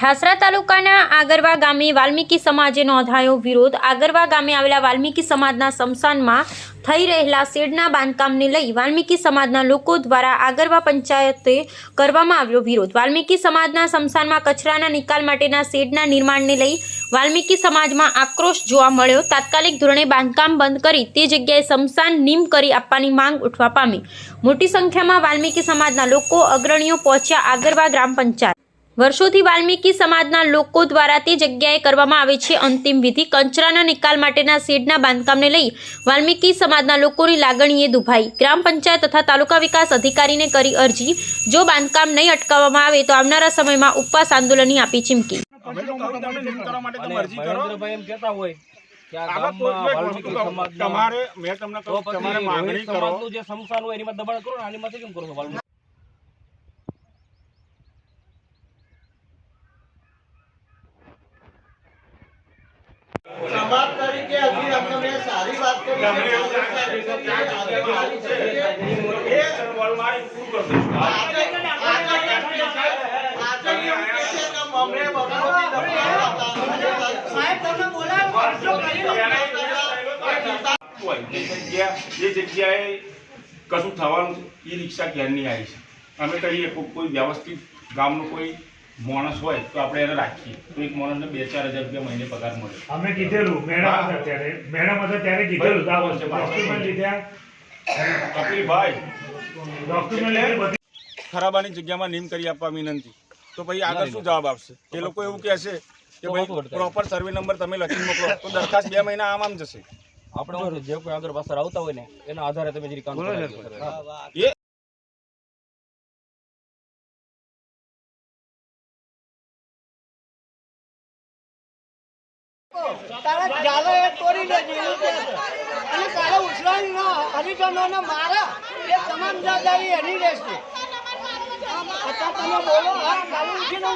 ઠાસરા તાલુકાના આગરવા ગામે વાલ્મીકી સમાજે નોંધાયો વિરોધ. આગરવા ગામે આવેલા વાલ્મીકી સમાજના સ્મશાનમાં થઈ રહેલા શેડના બાંધકામને લઈ વાલ્મીકી સમાજના લોકો દ્વારા આગરવા પંચાયતે કરવામાં આવ્યો વિરોધ. વાલ્મીકી સમાજના સ્મશાનમાં કચરાના નિકાલ માટેના શેડના નિર્માણને લઈ વાલ્મીકી સમાજમાં આક્રોશ જોવા મળ્યો. તાત્કાલિક ધોરણે બાંધકામ બંધ કરી તે જગ્યાએ સ્મશાન નિમ કરી આપવાની માંગ ઉઠવા પામી. મોટી સંખ્યામાં વાલ્મીકી સમાજના લોકો અગ્રણીઓ પહોંચ્યા આગરવા ગ્રામ પંચાયત. વર્ષોથી વાલ્મીકી સમાજના લોકો દ્વારા તે જગ્યાએ કરવામાં આવે છે અંતિમ વિધિ. કચરાના નિકાલ માટેના શેડના બાંધકામને લઈ વાલ્મીકી સમાજના લોકોની લાગણીએ દુભાઈ. ગ્રામ પંચાયત તથા તાલુકા વિકાસ અધિકારીને કરી અરજી. જો બાંધકામ નહીં અટકાવવામાં આવે તો આવનારા સમયમાં ઉપવાસ આંદોલનની આપી ચીમકી. તમારે મેં તમને કહું તમારે માંગણી કરો. જે સ્મશાન એની માં દબાણ કરો ને આની કેમ કરો છો વાલ્મીકી સમાજ તરીકે હજી અમને મેં સારી વાત કરી છે. એ ચળવળમાં improve કરી દઈશું. આજે આજે એમ કે છે, આજે એમ કે છે કે અમને વર્ષોથી દબાણ હતા. સાહેબ તમે સારી વાત કરી. જે જગ્યા જે જગ્યાએ કશું થવાનું એ રિક્ષા ક્યારની આવી છે. અમે કહીએ કોઈ કોઈ વ્યવસ્થિત ગામનું કોઈ માણસ હોય તો આપણે એને રાખીએ. તો એક માણસને બે ચાર હજાર રૂપિયા મહિને પગાર મળે. અમે કીધેલું મેડમ હતા ત્યારે મેડમ હતા ત્યારે કીધેલું આ વસ્તુ ડોક્યુમેન્ટ લીધા? કપિલભાઈ. ડોક્યુમેન્ટ ખરાબાની જગ્યામાં નિમ કરી આપવા વિનંતી. તો પછી આગળ શું જવાબ આપશે એ લોકો એવું કહેશે કે ભાઈ પ્રોપર સર્વે નંબર તમે લખી મોકલો. તો દરખાસ્ત બે મહિના આમ આમ જશે. આપણે જે કોઈ આગળ પાછળ આવતા હોય ને એના આધારે તમે જે કામ એ તારા જાલો એ તોડી હરિજનોને મારા તમામ જવાબદારી એની રહેશે. અત્યારે તમે બોલો, હા કાલે ઉઠીને